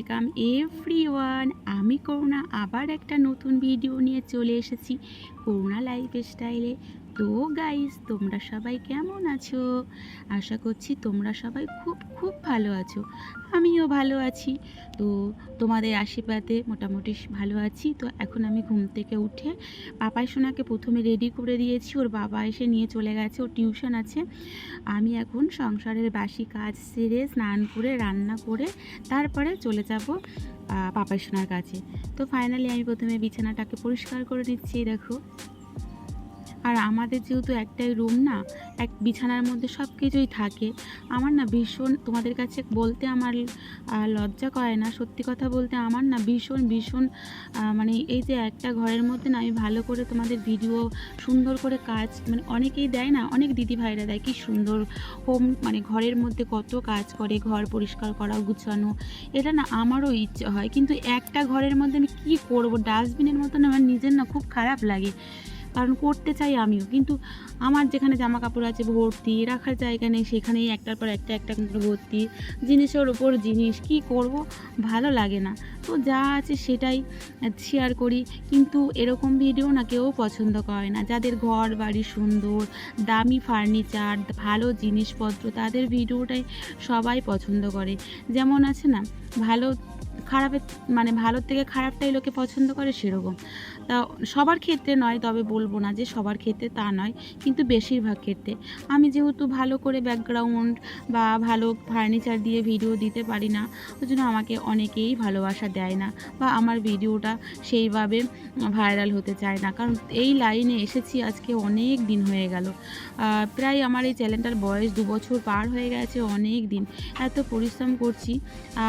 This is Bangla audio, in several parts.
ওয়েলকাম এভরি ওয়ান আমি করুণা, আবার একটা নতুন ভিডিও নিয়ে চলে এসেছি। করুণা লাইফ স্টাইলে তো গাইস তোমরা সবাই কেমন আছো? আশা করছি তোমরা সবাই খুব খুব ভালো আছো। আমিও ভালো আছি। তো তোমাদের আশীর্বাদে মোটামুটি ভালো আছি। তো এখন আমি ঘুম থেকে উঠে পাপাই সোনাকে প্রথমে রেডি করে দিয়েছি। ওর বাবা এসে নিয়ে চলে গেছে। ওর টিউশন আছে। আমি এখন সংসারের বাসি কাজ সেরে স্নান করে, রান্না করে তারপরে চলে যাব পাপাই সোনার কাছে। তো ফাইনালি আমি প্রথমে বিছানাটাকে পরিষ্কার করে নিচ্ছি, দেখো। আর আমাদের যেহেতু একটাই রুম না, এক বিছানার মধ্যে সব কিছুই থাকে, আমার না ভীষণ তোমাদের কাছে বলতে আমার লজ্জা করে না, সত্যি কথা বলতে আমার না ভীষণ ভীষণ মানে এই যে একটা ঘরের মধ্যে না আমি ভালো করে তোমাদের ভিডিও সুন্দর করে কাজ মানে অনেকেই দেয় না, অনেক দিদি ভাইরা দেয়, কি সুন্দর হোম মানে ঘরের মধ্যে কত কাজ করে, ঘর পরিষ্কার করা, গুছানো, এটা না আমারও ইচ্ছা হয়, কিন্তু একটা ঘরের মধ্যে আমি কী করব ডাস্টবিনের মতন আমার নিজের না খুব খারাপ লাগে। কারণ করতে চাই আমিও। কিন্তু আমার যেখানে জামা কাপড় আছে, ভর্তি, রাখার জায়গা নেই, সেখানেই একটার পর একটা একটা ভর্তি জিনিসের ওপর জিনিস। কি করব? ভালো লাগে না। তো যা আছে সেটাই শেয়ার করি। কিন্তু এরকম ভিডিও না কেউ পছন্দ করে না। যাদের ঘর বাড়ি সুন্দর, দামি ফার্নিচার ভালো জিনিসপত্র, তাদের ভিডিওটাই সবাই পছন্দ করে। যেমন আছে না, ভালো, খারাপের মানে ভালোর থেকে খারাপটাই লোকে পছন্দ করে সেরকম। সবার ক্ষেত্রে নয়, তবে বলব না যে সবার ক্ষেত্রে তা নয়, কিন্তু বেশিরভাগ ক্ষেত্রে। আমি যেহেতু ভালো করে ব্যাকগ্রাউন্ড বা ভালো ফার্নিচার দিয়ে ভিডিও দিতে পারি না, ওই জন্য আমাকে অনেকেই ভালোবাসা দেয় না বা আমার ভিডিওটা সেইভাবে ভাইরাল হতে চায় না। কারণ এই লাইনে এসেছি আজকে অনেক দিন হয়ে গেল। প্রায় আমার এই চ্যানেলটার বয়স দু বছর পার হয়ে গেছে অনেক দিন। এত পরিশ্রম করছি।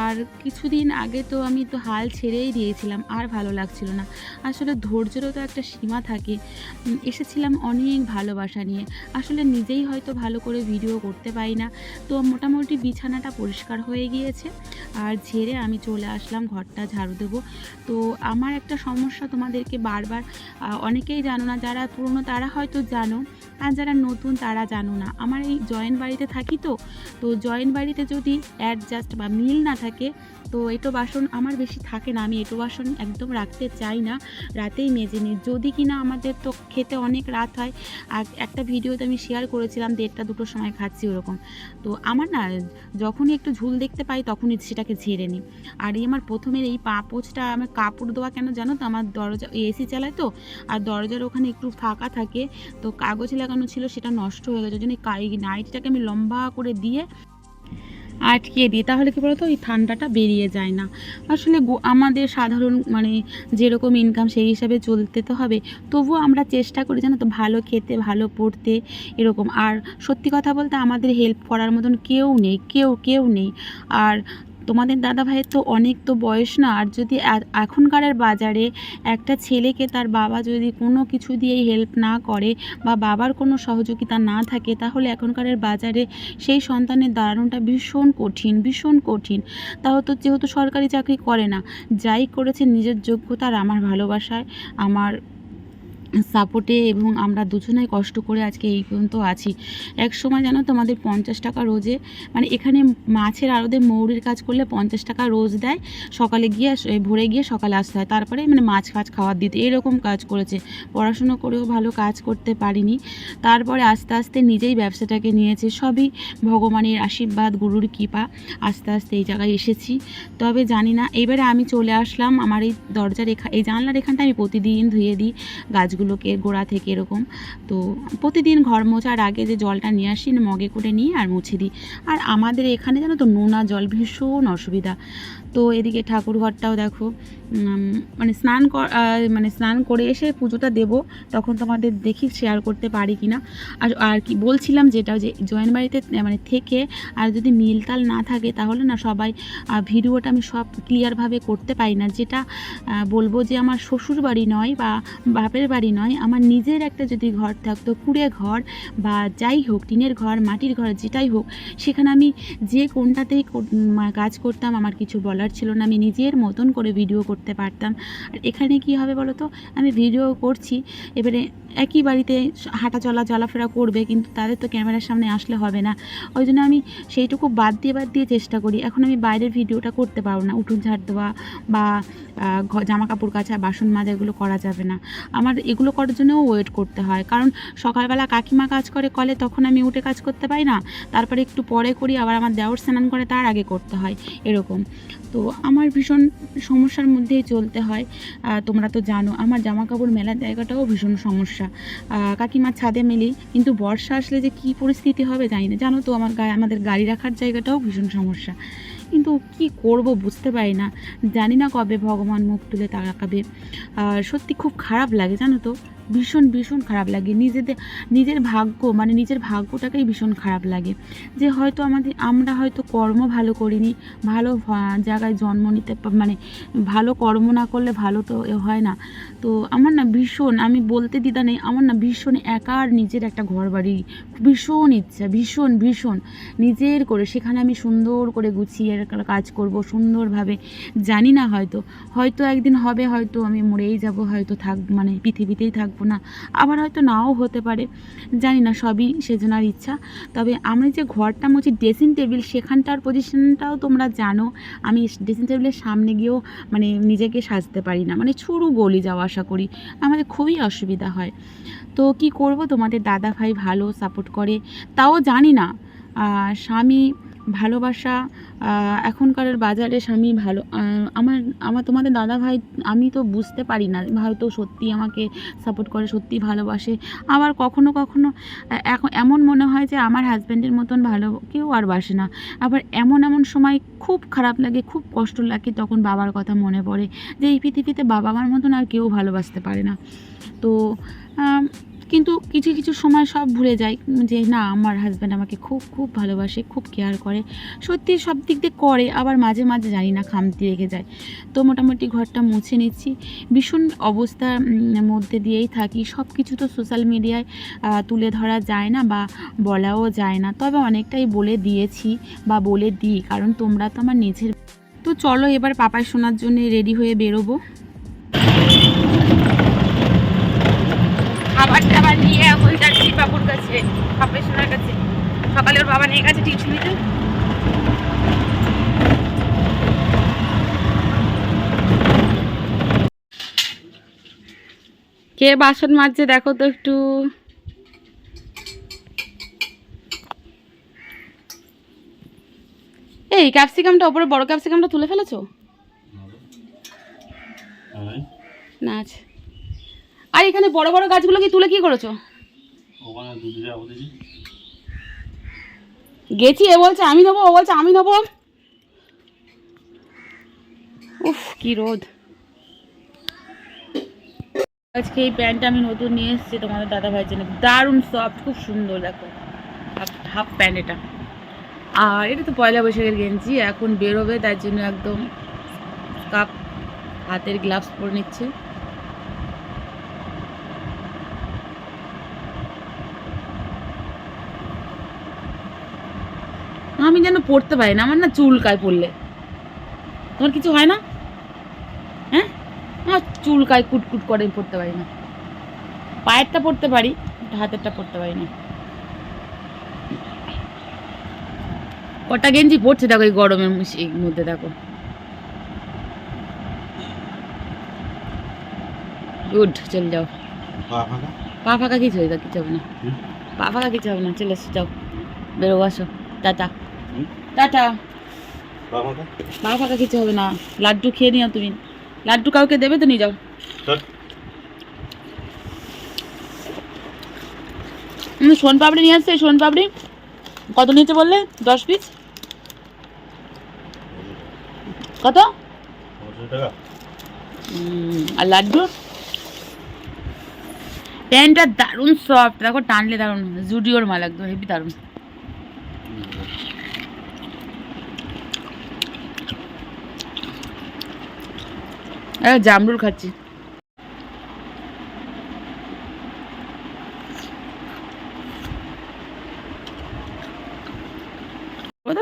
আর কিছুদিন আগে তো আমি তো হাল ছেড়েই দিয়েছিলাম, আর ভালো লাগছিল না। আসলে ধৈর্যেরও তো একটা সীমা থাকে। এসেছিলাম অনেক ভালোবাসা নিয়ে। আসলে নিজেই হয়তো ভালো করে ভিডিও করতে পারি না। তো মোটামুটি বিছানাটা পরিষ্কার হয়ে গিয়েছে। আর ঝেড়ে আমি চলে আসলাম ঘরটা ঝাড়ু দেবো। তো আমার একটা সমস্যা তোমাদেরকে বারবার অনেকেই জানো না, যারা পুরনো তারা হয়তো জানো, আর যারা নতুন তারা জানো না। আমার এই জয়েন্ট বাড়িতে থাকি তো তো জয়েন্ট বাড়িতে যদি অ্যাডজাস্ট বা মিল না থাকে, তো এটো বাসন আমার বেশি থাকে না। আমি এটো বাসন একদম রাখতে চাই না। রাতেই মেজে নিই। যদি কিনা আমাদের তো খেতে অনেক রাত হয়, আর একটা ভিডিওতে আমি শেয়ার করেছিলাম দেড়টা দুটোর সময় খাচ্ছি ওরকম। তো আমার না যখনই একটু ঝুল দেখতে পাই তখনই সেটাকে ঝেড়ে নিই। আর এই আমার প্রথমের এই পাপোচটা আমার কাপড় দেওয়া কেন জানো তো? আমার দরজা এসি চালায় তো, আর দরজার ওখানে একটু ফাঁকা থাকে, তো কাগজ লাগানো ছিল সেটা নষ্ট হয়ে গেছে। ওই জন্য নাইটটাকে আমি লম্বা করে দিয়ে আটকে দিই, তাহলে কি বলতো? ওই ঠান্ডাটা বেরিয়ে যায় না। আসলে আমাদের সাধারণ মানে যেরকম ইনকাম সেই হিসাবে চলতে তো হবে। তবুও আমরা চেষ্টা করি জানো তো, ভালো খেতে, ভালো পড়তে, এরকম। আর সত্যি কথা বলতে আমাদের হেল্প করার মতন কেউ নেই, কেউ কেউ নেই। আর তোমাদের দাদা ভাইয়ের তো অনেক তো বয়স না, আর যদি এ- এখনকারের বাজারে একটা ছেলেকে তার বাবা যদি কোনো কিছু দিয়েই হেল্প না করে বা বাবার কোনো সহযোগিতা না থাকে, তাহলে এখনকারের বাজারে সেই সন্তানের দাঁড়ানোটা ভীষণ কঠিন ভীষণ কঠিন। তাও তো যেহেতু সরকারি চাকরি করে না, যাই করেছে নিজের যোগ্যতার আমার ভালোবাসায়, আমার সাপোর্টে এবং আমরা দুজনেই কষ্ট করে আজকে এই পর্যন্ত আছি। এক সময় জানো তো আমাদের পঞ্চাশ টাকা রোজে মানে এখানে মাছের আড়তে মৌরির কাজ করলে পঞ্চাশ টাকা রোজ দেয়, সকালে গিয়ে ভোরে গিয়ে সকালে আসতে হয়। তারপরে মানে মাছ ফাছ খাওয়ার দিতে, এরকম কাজ করেছে। পড়াশুনো করেও ভালো কাজ করতে পারিনি। তারপরে আস্তে আস্তে নিজেই ব্যবসাটাকে নিয়েছে। সবই ভগবানের আশীর্বাদ, গুরুর কৃপা, আস্তে আস্তে এই জায়গায় এসেছি। তবে জানি না, এবারে আমি চলে আসলাম। আমার এই দরজার এখা, এই জানলার এখানটা আমি প্রতিদিন ধুয়ে দিই গাছগুলোকে গোড়া থেকে এরকম, তো প্রতিদিন ঘর মোছার আগে যে জলটা নিয়ে আসি, মগে করে নিয়ে আর মুছে দিই। আর আমাদের এখানে জানো তো নোনা জল ভীষণ অসুবিধা। তো এদিকে ঠাকুর ঘরটাও দেখো মানে স্নান মানে স্নান করে এসে পুজোটা দেব, তখন তোমাদের দেখি শেয়ার করতে পারি কি না আর আর কি বলছিলাম যেটা যে জয়েন্ট বাড়িতে মানে থেকে আর যদি মিলতাল না থাকে, তাহলে না সবাই ভিডিওটা আমি সব ক্লিয়ারভাবে করতে পারি না। যেটা বলব যে আমার শ্বশুর বাড়ি নয় বা বাপের বাড়ি নয়, আমার নিজের একটা যদি ঘর থাকতো, কুড়ে ঘর বা যাই হোক, টিনের ঘর, মাটির ঘর, যেটাই হোক, সেখানে আমি যে কোনটাতেই কাজ করতাম, আমার কিছু বলার বলার ছিল না, আমি নিজের মতন করে ভিডিও করতে পারতাম। আর এখানে কি হবে বলো তো আমি ভিডিও করছি, এবারে একই বাড়িতে হাঁটা চলা, চলাফেরা করবে, কিন্তু তাদের তো ক্যামেরার সামনে আসলে হবে না। ওই জন্য আমি সেইটুকু বাদ দিয়ে বাদ দিয়ে চেষ্টা করি। এখন আমি বাইরের ভিডিওটা করতে পারব না, উঠোন ঝাড় দেওয়া বা জামা কাপড় কাচা, বাসন মাজা, এগুলো করা যাবে না। আমার এগুলো করার জন্যও ওয়েট করতে হয়। কারণ সকালবেলা কাকিমা কাজ করে কলে, তখন আমি উঠে কাজ করতে পারি না। তারপরে একটু পরে করি, আবার আমার দেওয়ার স্নান করে, তার আগে করতে হয়। এরকম। তো আমার ভীষণ সমস্যার মধ্যেই চলতে হয়। তোমরা তো জানো, আমার জামা কাপড় মেলার জায়গাটাও ভীষণ সমস্যা। কাকিমার ছাদে মেলি, কিন্তু বর্ষা আসলে যে কী পরিস্থিতি হবে জানি না। জানো তো, আমার আমাদের গাড়ি রাখার জায়গাটাও ভীষণ সমস্যা। কিন্তু কি করব বুঝতে পারি না। জানি না কবে ভগবান মুখ তুলে তাকাবে। সত্যি খুব খারাপ লাগে, জানো তো। ভীষণ ভীষণ খারাপ লাগে। নিজেদের, নিজের ভাগ্য মানে নিজের ভাগ্যটাকেই ভীষণ খারাপ লাগে। যে হয়তো আমাদের, আমরা হয়তো কর্ম ভালো করিনি, ভালো জায়গায় জন্ম নিতে মানে ভালো কর্ম না করলে ভালো তো হয় না। তো আমার না ভীষণ, আমি বলতে দিদা নেই, আমার না ভীষণ একার নিজের একটা ঘর বাড়ি ভীষণ ইচ্ছা, ভীষণ ভীষণ। নিজের করে, সেখানে আমি সুন্দর করে গুছিয়ে কাজ করব, সুন্দরভাবে। জানি না হয়তো হয়তো একদিন হবে, হয়তো আমি মরেই যাব, হয়তো থাক মানে পৃথিবীতেই থাকব। না। আবার হয়তো নাও হতে পারে। জানি না, সবই সেজনার ইচ্ছা। তবে আমি যে ঘরটা মুছি ড্রেসিং টেবিল সেখানটার পজিশনটাও তোমরা জানো। আমি ড্রেসিং টেবিলের সামনে গিয়েও মানে নিজেকে সাজতে পারি না। মানে ছুরু গলি যাওয়া আশা করি। আমাদের খুবই অসুবিধা হয়। তো কি করব? তোমাদের দাদা ভাই ভালো সাপোর্ট করে। তাও জানি না। স্বামী ভালোবাসা এখনকার বাজারে স্বামী ভালো আমার আমার তোমাদের দাদা ভাই, আমি তো বুঝতে পারি না হয়তো সত্যি আমাকে সাপোর্ট করে, সত্যি ভালোবাসে। আবার কখনো কখনো এখন এমন মনে হয় যে আমার হাজব্যান্ডের মতন ভালো কেউ আর বাসে না। আবার এমন এমন সময় খুব খারাপ লাগে, খুব কষ্ট লাগে তখন বাবার কথা মনে পড়ে যে এই পৃথিবীতে বাবা মার মতন আর কেউ ভালোবাসতে পারে না। তো কিন্তু কিছু কিছু সময় সব ভুলে যাই যে না, আমার হাজব্যান্ড আমাকে খুব খুব ভালোবাসে, খুব কেয়ার করে। সত্যি সব দিক দিয়ে করে, আবার মাঝে মাঝে জানি না খামতি রেখে যায়। তো মোটামুটি ঘরটা মুছে নিচ্ছি। ভীষণ অবস্থার মধ্যে দিয়েই থাকি। সব কিছু তো সোশ্যাল মিডিয়ায় তুলে ধরা যায় না বা বলাও যায় না। তবে অনেকটাই বলে দিয়েছি বা বলে দিই, কারণ তোমরা তো আমার নিজের তো চলো এবার পাপাই শোনার জন্য রেডি হয়ে বেরোবো। খাবার টাবার নিয়ে এখন যাচ্ছি বাবুর কাছে পাপাই শোনার কাছে। সকালে ওর বাবা নিয়ে গেছে টিউশনিতে। কে বাসন মাজছে দেখো তো একটু। এই ক্যাপসিকামটা ওপরে বড় ক্যাপসিকামটা তুলে ফেলেছো? না আছে। আর এখানে বড় বড় গাছগুলো কি তুলে কি করেছ? গেছি এ বলছে আমি নেব ও বলছে আমি নেব উফ কি রোদ। আজকে এই প্যান্টটা আমি নতুন নিয়ে এসেছি তোমাদের দাদা ভাইয়ের জন্য। দারুণ সফট খুব সুন্দর দেখো। হাফ হাফ প্যান্ট এটা। আর এটা তো পয়লা বৈশাখের গেঞ্জি এখন বেরোবে তার জন্য একদম কাপ হাতের গ্লাভস পরে নিচ্ছে। আমি যেন পড়তে পারি না আমার না চুলকায় পড়লে। তোমার কিছু হয় না? হ্যাঁ? আমার চুলকায় কুটকুট করে পড়তে পারি না। পায়েরটা পড়তে পারি হাতেরটা পড়তে পারি না। কটা গেঞ্জি পড়ছে দেখো এই গরমের মধ্যে- দেখো। গুড চলে যাও। পা ফাঁকা? কিছু হয়ে কিছু হবে না? পা ফাঁকা কিছু হবে না চলে এসো যাও। বেরো আসো। টাটা? টাটা। পা ফাঁকা কিছু হবে না। লাড্ডু খেয়ে নিও তুমি। লাড্ডু কাউকে দেবে তো নিয়ে যাও। সোন পাপড়ি নিয়ে আসছে সোন পাপড়ি। কত নিয়েছে বললে? দশ পিস কত? আর লাড্ডু? প্যান্টটা দারুণ সফট দেখো টানলে দারুণ। জুডিওর মাল একদম হেভি দারুণ। আরে জামরুল খাচ্ছি।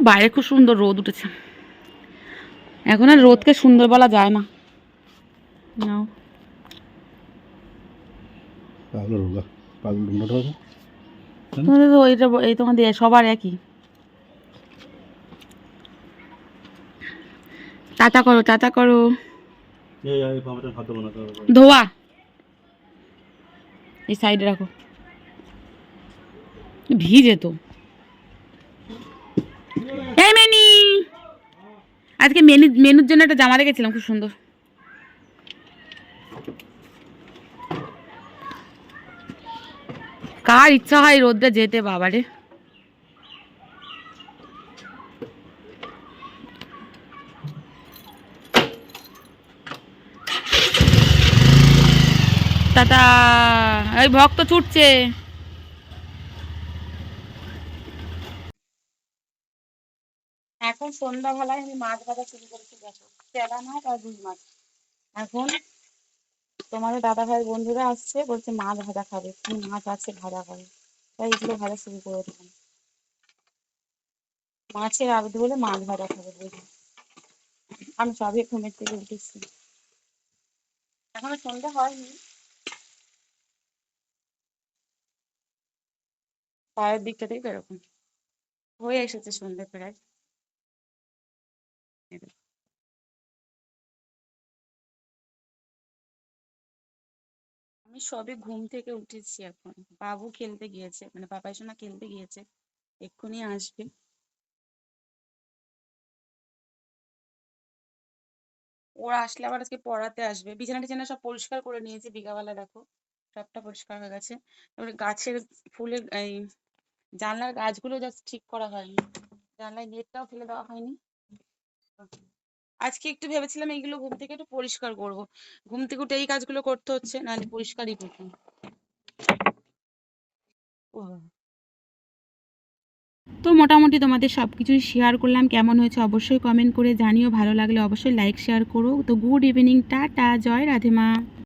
বাইরে খুব সুন্দর রোদ উঠেছে। এখন আর রোদকে সুন্দর বলা যায় না। তোমাদের তো এইটা এই তোমাদের সবার একই। টাটা করো টাটা করো। ধোয়া। এই সাইডে রাখো। ভিজে তো। এই মেনি! আজকে মেনু, মেনুর জন্য একটা জামা রেখেছিলাম, খুব সুন্দর। কার ইচ্ছা হয় রোদ্রে যেতে, বাবারে। টাটা এই ভক্ত ছুটছে। এখন সন্ধ্যাবেলায় আমি মাছ ভাজা শুরু করেছি, দেখো। চেলা মাছ আর রুই মাছ। এখন তোমাদের দাদা ভাই বন্ধুরা আসছে, বলছে মাছ ভাজা খাবে। কি মাছ আছে ভাজা করে তাই এগুলো ভাজা শুরু করে দিলাম। মাছের আবেদ বলে মাছ ভাজা খাবে, বুঝলি? আমি সবই ঘুমের থেকে উঠেছি। এখনও সন্ধ্যা হয়নি। পরের দিকটাতেই তো এরকম। হয়ে এসেছে সন্ধ্যে প্রায়। আমি সবে ঘুম থেকে উঠেছি এখন। বাবু খেলতে গিয়েছে মানে পাপাই সোনা খেলতে গিয়েছে, এক্ষুনি আসবে। ওরা আসলে আবার আজকে পড়াতে আসবে। বিছানা টিছানা সব পরিষ্কার করে নিয়েছি বিকালবেলা দেখো, সবটা পরিষ্কার হয়ে গেছে। এবারে গাছের ফুলের, এই জানলার গাছগুলো জাস্ট ঠিক করা হয়নি। জানলায় নেটটাও ফেলে দেওয়া হয়নি। আজকে একটু ভেবেছিলাম এইগুলো ঘুম থেকে একটু পরিষ্কার করব। ঘুম থেকে উঠে এই কাজগুলো করতে হচ্ছে, নাহলে পরিষ্কারই করতাম। তো মোটামুটি তোমাদের সব কিছুই শেয়ার করলাম। কেমন হয়েছে অবশ্যই কমেন্ট করে জানিও। ভালো লাগলে অবশ্যই লাইক শেয়ার করো। তো গুড ইভিনিং টাটা, জয় রাধেমা।